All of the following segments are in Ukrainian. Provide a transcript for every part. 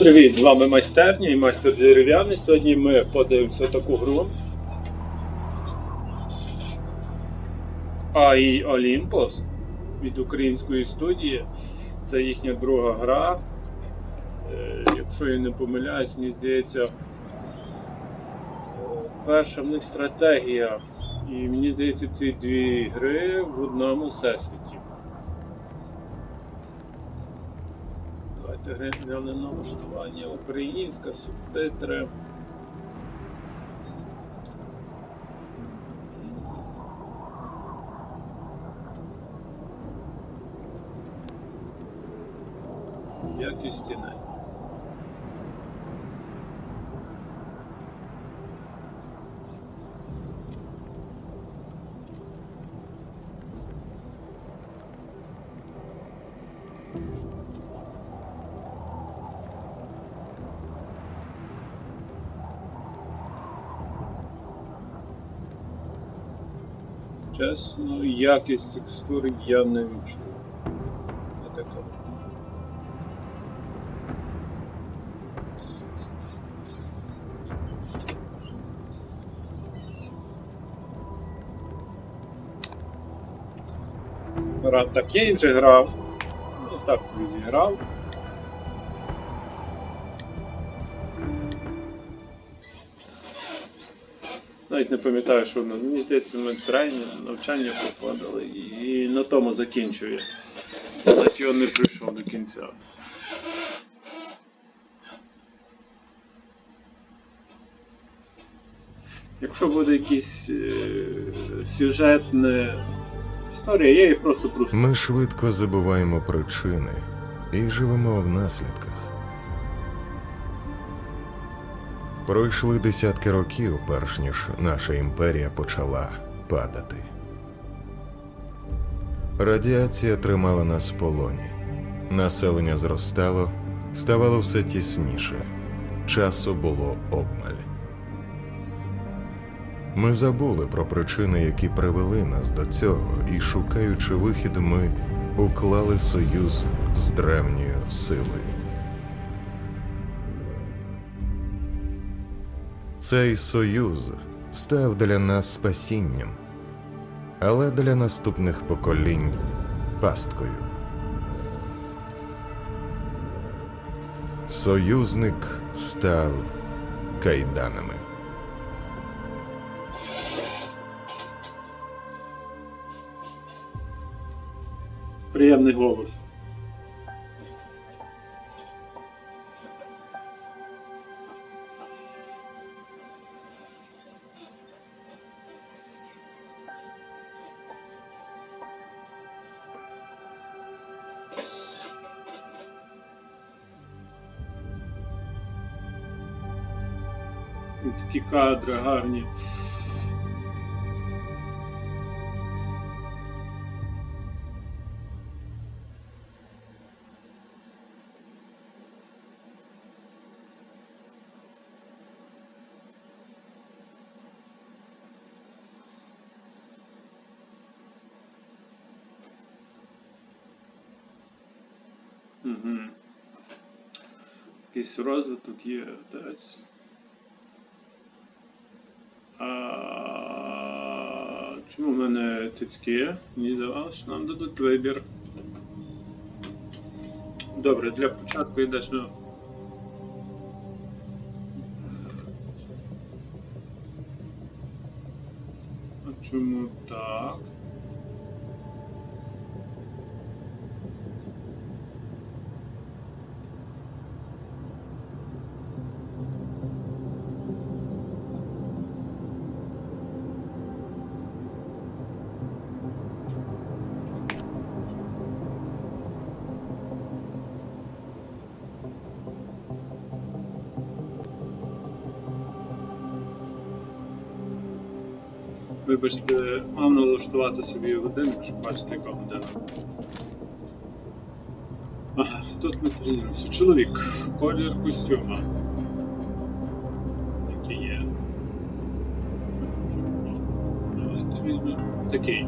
Привіт, з вами майстерня і майстер дерев'яний. Сьогодні ми подивимося таку гру. AI Olympus від української студії. Це їхня друга гра. Е, Якщо я не помиляюсь, мені здається, перша в них стратегія. І мені здається, ці дві гри в одному всесвіті. Давайте налаштування українська, субтитри. Якість не. Чесно, якість текстури я не відчув. Не така. Рад такий вже грав. Ну так собі зіграв. Навіть не пам'ятаю, що воно. Мені здається, ми тренінг, навчання проходили і на тому закінчує. Так його не прийшов до кінця. Якщо буде якийсь е, сюжетна історія, я її просто просто. Ми швидко забуваємо причини і живемо в наслідках. Пройшли десятки років, перш ніж наша імперія почала падати. Радіація тримала нас в полоні. Населення зростало, ставало все тісніше. Часу було обмаль. Ми забули про причини, які привели нас до цього, і, шукаючи вихід, ми уклали союз з древньою силою. Цей союз став для нас спасінням, але для наступних поколінь пасткою. Союзник став кайданами. Приємний голос. Такі кадри гарні. Угу. Якийсь розвиток є. Десь. А, чому в мене тицьки? Мені здавалося, що нам дадуть вибір. Добре, для початку йдеш на. А чому так? Вибачте, мав налаштувати собі годинник, щоб бачити, яка година. Тут ми тренуємося. Чоловік, колір костюма. Який є. Такий.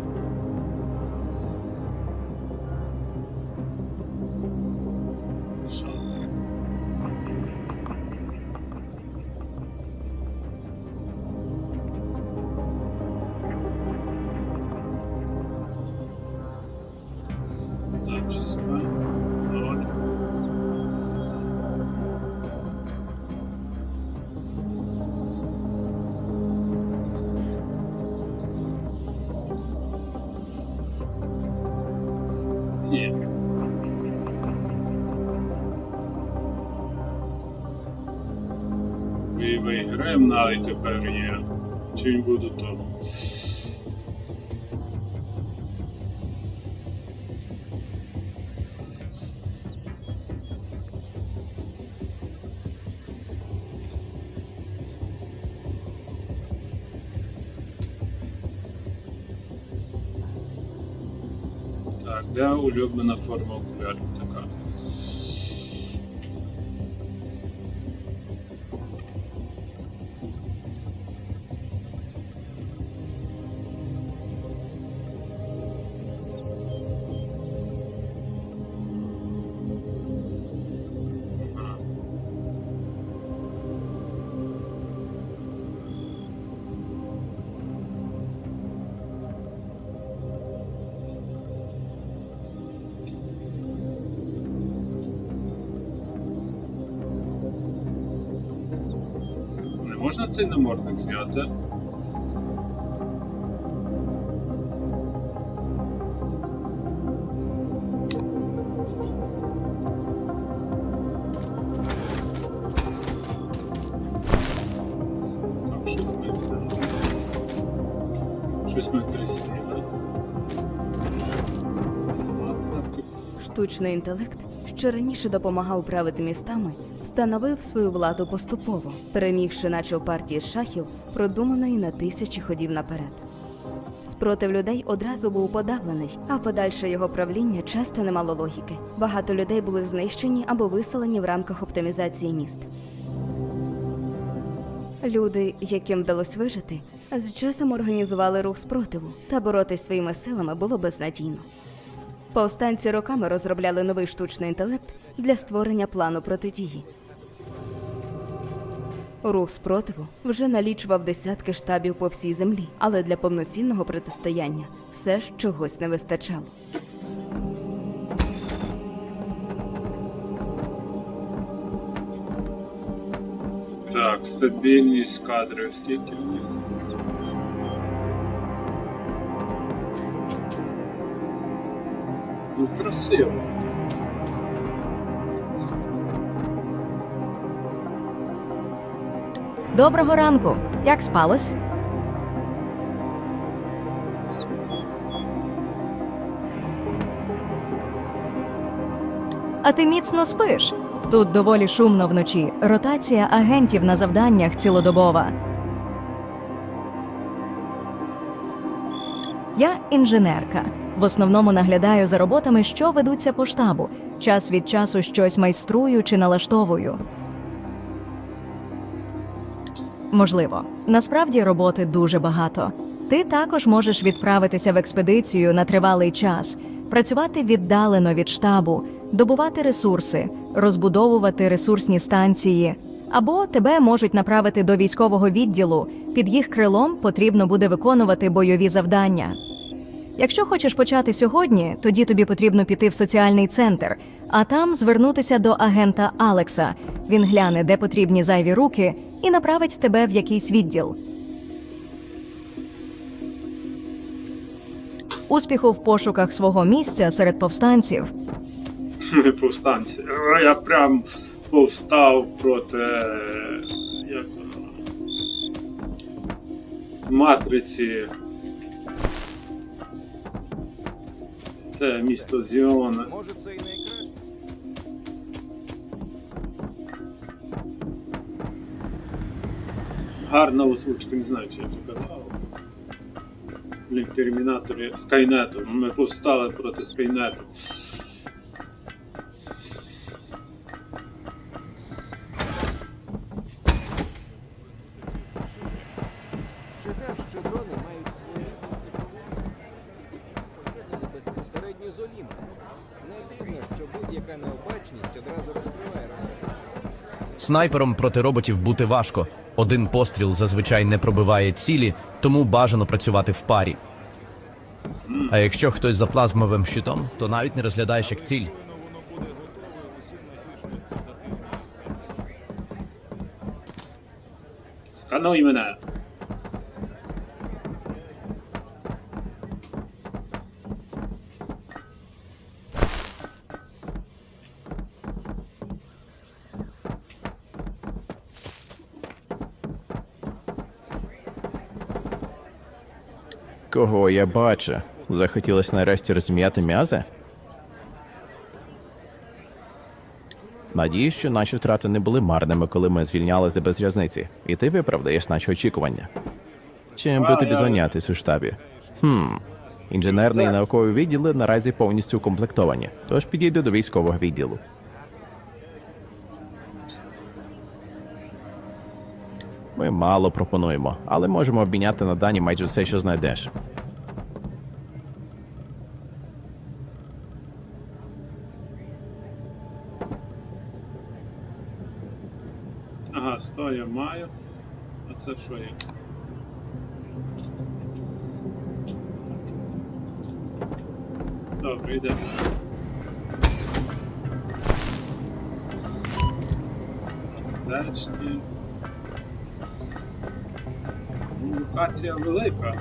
Де улюблена форма окулярів така? Можна цей намордник зняти? Штучний інтелект, що раніше допомагав правити містами, встановив свою владу поступово, перемігши, наче в партії шахів, продуманої на тисячі ходів наперед. Спротив людей одразу був подавлений, а подальше його правління часто не мало логіки. Багато людей були знищені або виселені в рамках оптимізації міст. Люди, яким вдалося вижити, з часом організували рух спротиву, та боротись своїми силами було безнадійно. Повстанці роками розробляли новий штучний інтелект для створення плану протидії. Рух спротиву вже налічував десятки штабів по всій землі, але для повноцінного протистояння все ж чогось не вистачало. Так, стабільність кадрів, скільки вниз? Ну, красиво. Доброго ранку. Як спалось? А ти міцно спиш? Тут доволі шумно вночі. Ротація агентів на завданнях цілодобова. Я інженерка. В основному наглядаю за роботами, що ведуться по штабу. Час від часу щось майструю чи налаштовую. Можливо, насправді роботи дуже багато. Ти також можеш відправитися в експедицію на тривалий час, працювати віддалено від штабу, добувати ресурси, розбудовувати ресурсні станції. Або тебе можуть направити до військового відділу. Під їх крилом потрібно буде виконувати бойові завдання. Якщо хочеш почати сьогодні, тоді тобі потрібно піти в соціальний центр, а там звернутися до агента Алекса. Він гляне, де потрібні зайві руки, і направить тебе в якийсь відділ. Успіху в пошуках свого місця серед повстанців. Ми повстанці. Я прям повстав проти. Як? Матриці. Це місто Зіона. Може, це і найкраще. Гарна озвучка, не знаю, чи я вже казав. Блін, термінаторі Скайнету. Ми повстали проти Скайнету. Читав, що дрони мають цифровий поєднаний безпосередньо з Олімпом. Не дивно, що будь-яка необачність одразу розкриває розкажу. Снайпером проти роботів бути важко. Один постріл зазвичай не пробиває цілі, тому бажано працювати в парі. А якщо хтось за плазмовим щитом, то навіть не розглядаєш як ціль. Скануй мене! Кого я бачу? Захотілося нарешті розм'яти м'язи? Надіюсь, що наші втрати не були марними, коли ми звільнялися без різниці, і ти виправдаєш наші очікування. Чим би тобі зайнятись у штабі? Хм. Інженерний і науковий відділи наразі повністю укомплектовані, тож підійду до військового відділу. Ми мало пропонуємо, але можемо обміняти на дані майже все, що знайдеш. Ага, 100 я маю. А це що є? Добре, йдемо. Аптечні. Локація велика.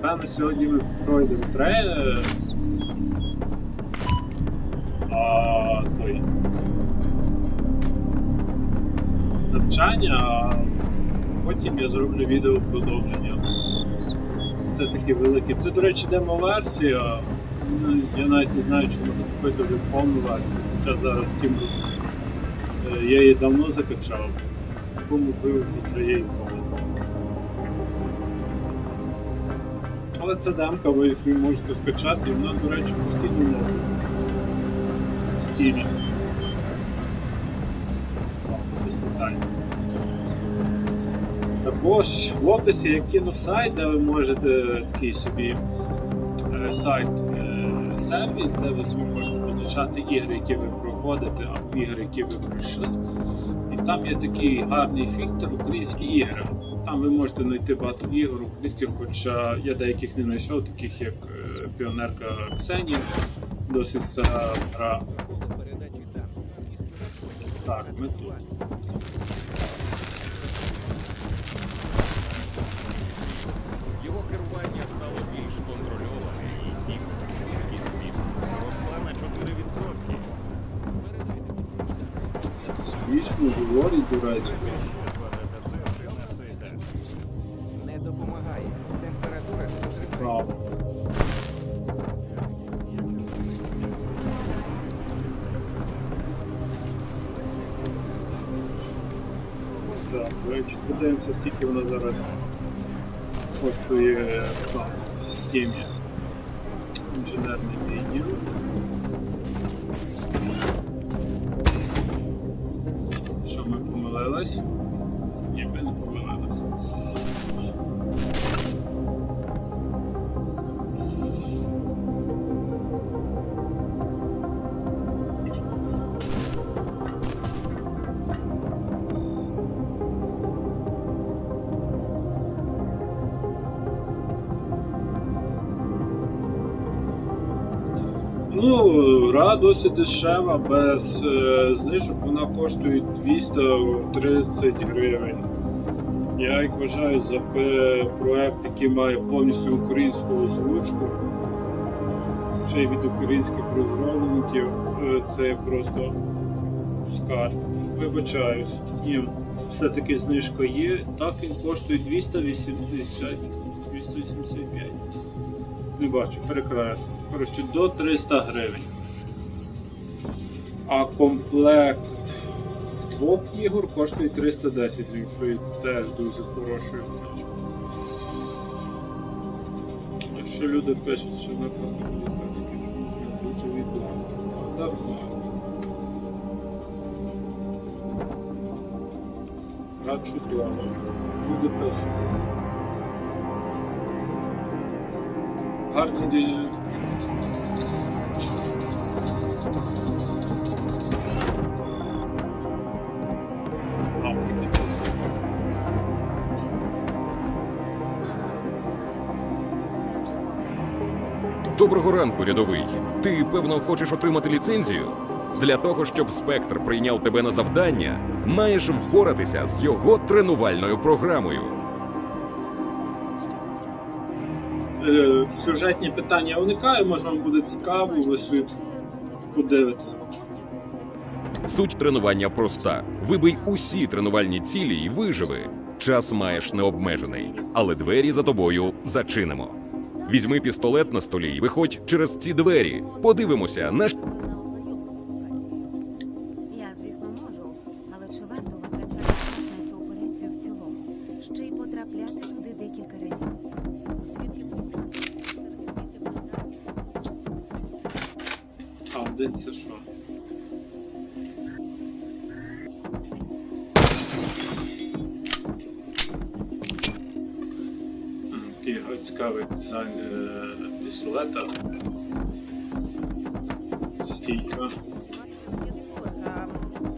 Певно, сьогодні ми пройдемо трейлер. А, той. Навчання, а потім я зроблю відео продовження. Це такі великі. Це, до речі, демо-версія. Ну, Я навіть не знаю, чи можна купити вже повну версію. Хоча зараз Steam роз- Е, Я її давно закачав. Тому можливо, що вже є і. Але це демка, ви собі можете скачати, і вона, до речі, постійно стилі. О, Щось літає. Також в описі є кіносайт, де ви можете такий собі е, сайт е, сервіс, де ви собі можете підключати ігри, які ви проходите, або ігри, які ви пройшли. І там є такий гарний фільтр українські ігри. Там ви можете знайти багато ігор українських, хоча я деяких не знайшов, таких як е, піонерка Ксенія, досить стара гра. Так, ми тут. Вічно говорить, дасть. не допомагає. Температура 103 Право. Так, речі, подивимося, скільки вона зараз коштує там, в стімі. Ну, гра досить дешева, без е, знижок вона коштує 230 гривень. Я як вважаю за проект, який має повністю українську озвучку, ще й від українських розробників, е, це просто скарб. Вибачаюсь. Ні, все-таки знижка є. Так він коштує 280, 285. Не бачу, перекреслено. Коротше, до 300 гривень. А комплект двох ігор коштує 310 гривень, що є теж дуже хорошою знижкою. Якщо люди пишуть, що вона просто буде стати чомусь дуже відомо. Так, Гра чудова. Люди пишуть. Гарний день. Доброго ранку, рядовий. Ти, певно, хочеш отримати ліцензію? Для того, щоб спектр прийняв тебе на завдання, маєш впоратися з його тренувальною програмою. Сюжетні питання уникаю, може вам буде цікаво, ви собі подивитися. Суть тренування проста: вибий усі тренувальні цілі і виживи. Час маєш необмежений, але двері за тобою зачинимо. Візьми пістолет на столі і виходь через ці двері. Подивимося, на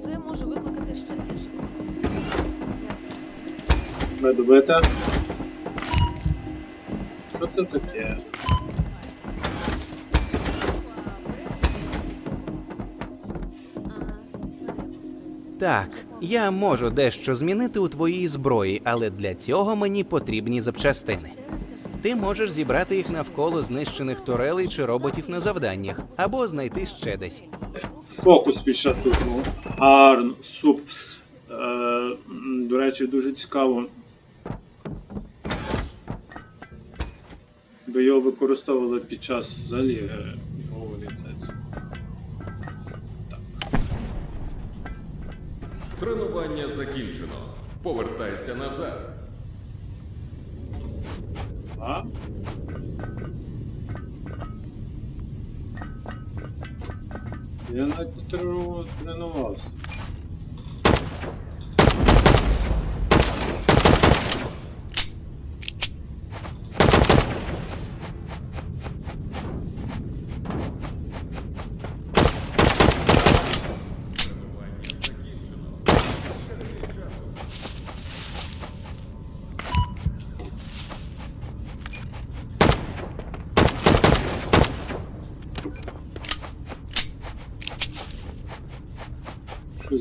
Це може викликати ще більше. Не. Що це таке? Так, я можу дещо змінити у твоїй зброї, але для цього мені потрібні запчастини. Ти можеш зібрати їх навколо знищених турелей чи роботів на завданнях, або знайти ще десь. Фокус під час вибуху. Гарно, суп. Е, до речі, дуже цікаво. Би його використовували під час взагалі е, його ліцензії. тренування закінчено. Повертайся назад. А? Я навіть не тренував- тренувався.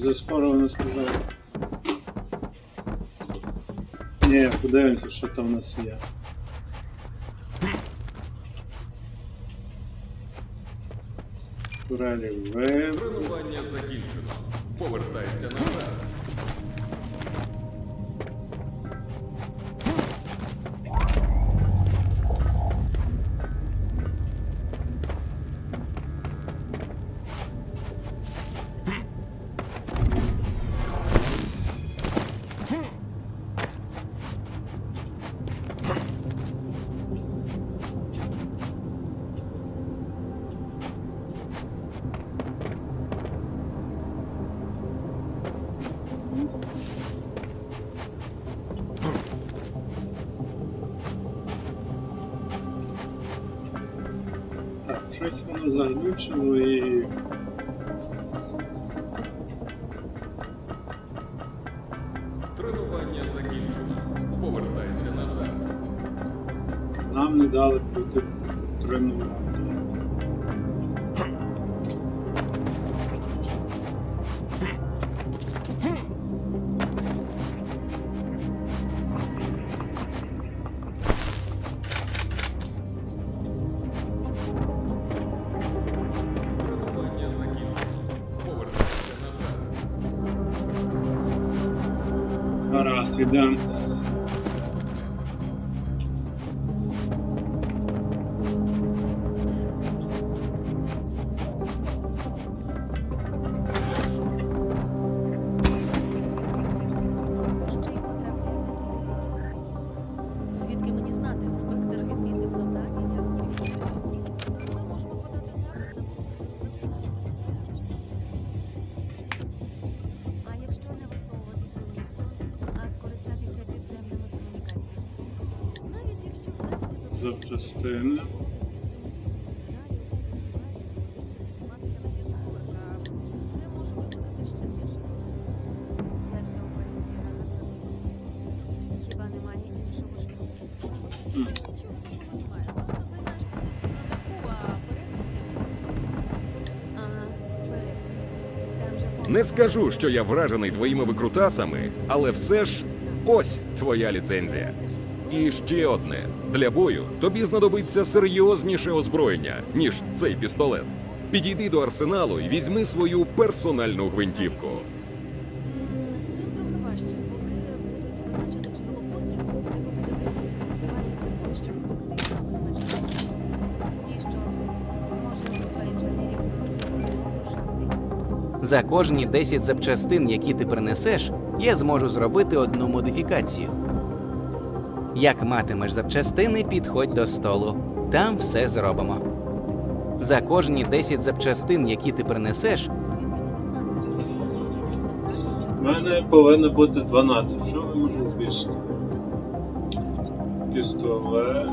За скоро не сказав. Ні, подивимося, що там у нас є. Турелі ви. Тренування закінчено. Повертайся назад. Щось воно заглючило і. Тренування закінчено. Повертайся назад. Нам не дали бути. Тренування повно Не скажу, що я вражений твоїми викрутасами, але все ж ось твоя ліцензія. І ще одне: для бою тобі знадобиться серйозніше озброєння, ніж цей пістолет. Підійди до арсеналу і візьми свою персональну гвинтівку. З цим трохи важче, поки будуть визначати джерело пострілу, в тебе буде десь 20 секунд, щоб утекти саме. І що? Може, інженерів шахти? За кожні 10 запчастин, які ти принесеш, я зможу зробити одну модифікацію. Як матимеш запчастини, підходь до столу. Там все зробимо. За кожні 10 запчастин, які ти принесеш? У мене повинно бути 12. Що ви можете збільшити? Пістолет.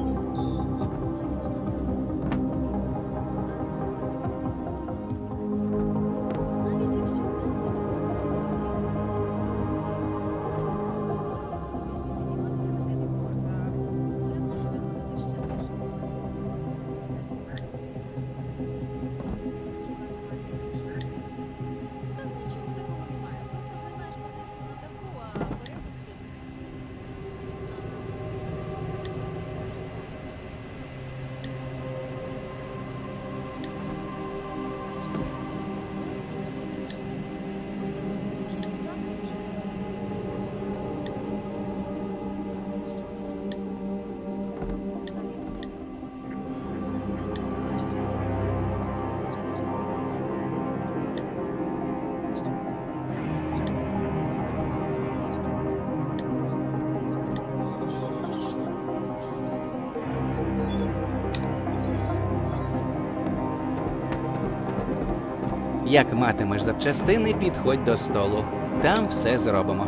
Як матимеш запчастини, підходь до столу. Там все зробимо.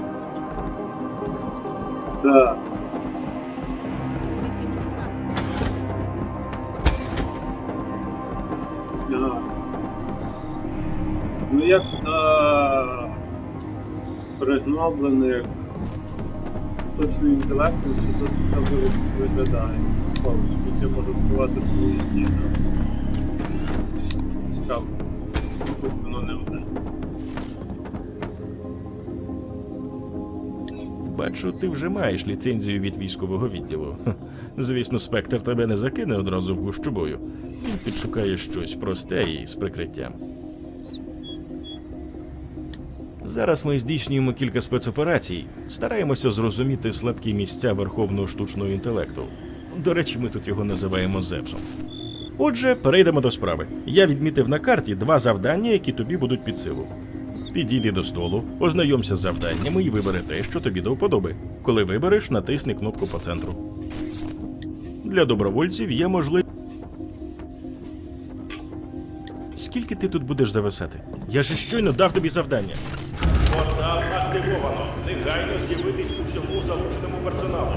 Так. Звідки мені знати? Ну як на пригноблених штучним інтелектом, що досить добре виглядає. Слово, що тут я можу сховати свої дії. Бачу, ти вже маєш ліцензію від військового відділу. Звісно, спектр тебе не закине одразу в гущу бою. Він підшукає щось просте і з прикриттям. Зараз ми здійснюємо кілька спецоперацій, стараємося зрозуміти слабкі місця верховного штучного інтелекту. До речі, ми тут його називаємо Зевсом. Отже, перейдемо до справи. Я відмітив на карті два завдання, які тобі будуть під силу. Підійди до столу, ознайомся з завданнями і вибери те, що тобі до вподоби. Коли вибереш, натисни кнопку по центру. Для добровольців є можливість. Скільки ти тут будеш зависати? Я же щойно дав тобі завдання. Портал активовано. Негайно з'явитись всьому залученому персоналу.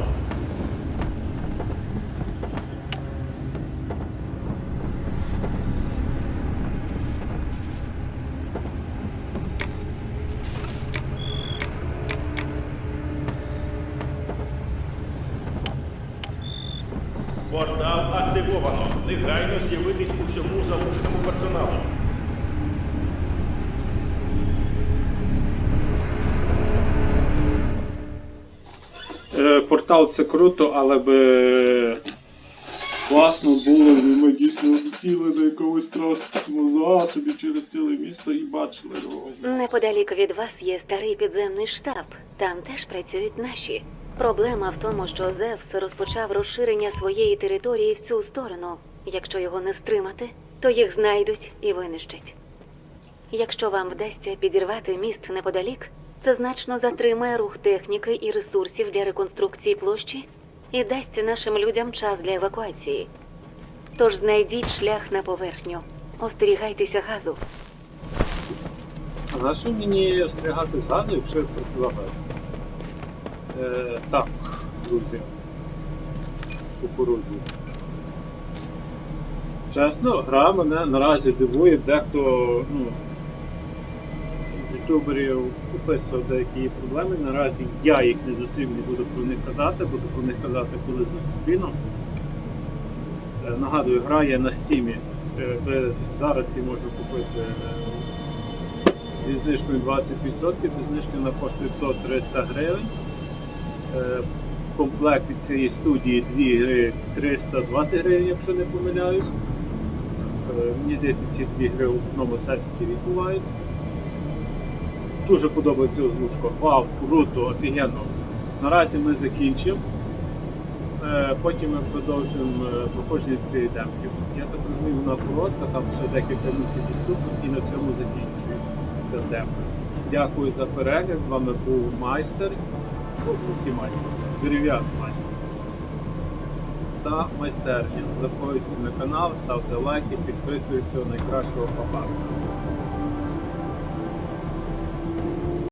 Портал це круто, але би класно було, якби ми дійсно летіли на якомусь транспортному засобі через ціле місто і бачили його. Неподалік від вас є старий підземний штаб. Там теж працюють наші. Проблема в тому, що Зевс розпочав розширення своєї території в цю сторону. Якщо його не стримати, то їх знайдуть і винищать. Якщо вам вдасться підірвати міст неподалік, це значно затримає рух техніки і ресурсів для реконструкції площі і дасть нашим людям час для евакуації. Тож знайдіть шлях на поверхню. Остерігайтеся газу. А на мені остерігати з газу, якщо я противогаз? Е, так, друзі. Кукурудзі. Чесно, гра мене наразі дивує, дехто, ну, ютуберів описував деякі проблеми. Наразі я їх не зустрів, не буду про них казати, буду про них казати, коли зустріну. Е, Нагадую, гра є на стімі. Е, Зараз її можна купити е, зі знижкою 20%, без знижки вона коштує до 300 гривень. Комплект від цієї студії 2 гри 320 гривень, якщо не помиляюсь. Мені здається, ці дві гри в одному сесіті відбуваються. Дуже подобається озвучка. Вау, круто, офігенно. Наразі ми закінчимо. Е, Потім ми продовжимо е, проходження цієї демки. Я так розумію, вона коротка, там ще декілька місій доступно, і на цьому закінчую ця демка. Дякую за перегляд. З вами був майстер. Ну, який майстер? Дерев'яний майстер. Та майстерня. Заходьте на канал, ставте лайки, підписуйтесь, всього найкращого, па-па.